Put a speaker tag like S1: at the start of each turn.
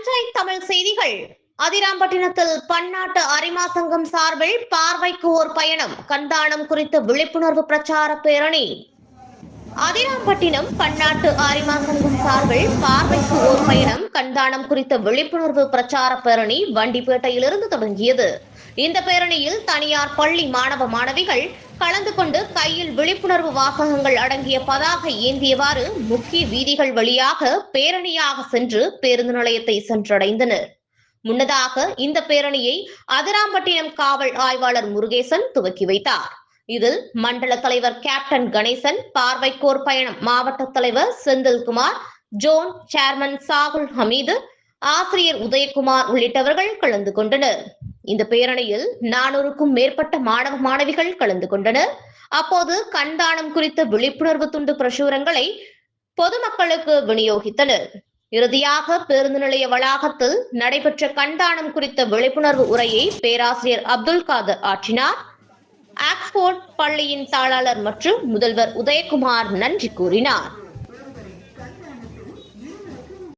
S1: தஞ்சை தமிழ் செய்திகள். அதிராம்பட்டினத்தில் பன்னாட்டு அரிமா சங்கம் சார்பில் பார்வைக்கு ஓர் பயணம். கண்தானம் குறித்த விழிப்புணர்வு பிரச்சார பேரணி. அதிராம்பட்டினம் பன்னாட்டு ஆரிமா சங்கம் சார்பில் பார்வைக்கு ஓர் பயணம் கண்தானம் குறித்த விழிப்புணர்வு பிரச்சார பேரணி வண்டிப்பேட்டையிலிருந்து தொடங்கியது. இந்த பேரணியில் தனியார் பள்ளி மாணவ மாணவிகள் கலந்து கொண்டு கையில் விழிப்புணர்வு வாசகங்கள் அடங்கிய பதாகை ஏந்தியவாறு முக்கிய வீதிகள் வழியாக பேரணியாக சென்று பேருந்து நிலையத்தை சென்றடைந்தனர். முன்னதாக இந்த பேரணியை அதிராம்பட்டினம் காவல் ஆய்வாளர் முருகேசன் துவக்கி வைத்தார். இதில் மண்டல தலைவர் கேப்டன் கணேசன் பார்வைக்கோர் பயணம் மாவட்ட தலைவர் செந்தில்குமார் ஜோன் சேர்மன் சாகுல் ஹமீது ஆசிரியர் உதயகுமார் உள்ளிட்டவர்கள் கலந்து கொண்டனர். இந்த பேரணியில் நானூறுக்கும் மேற்பட்ட மாணவ மாணவிகள் கலந்து கொண்டனர். அப்போது கண்தானம் குறித்த விழிப்புணர்வு துண்டு பிரசுரங்களை பொதுமக்களுக்கு விநியோகித்தனர். இறுதியாக பேருந்து நிலைய வளாகத்தில் நடைபெற்ற கண்தானம் குறித்த விழிப்புணர்வு உரையை பேராசிரியர் அப்துல் காதர் ஆற்றினார். ஆக்ஸ்போர்ட் பள்ளியின் தாளாளர் மற்றும் முதல்வர் உதயகுமார் நன்றி கூறினார்.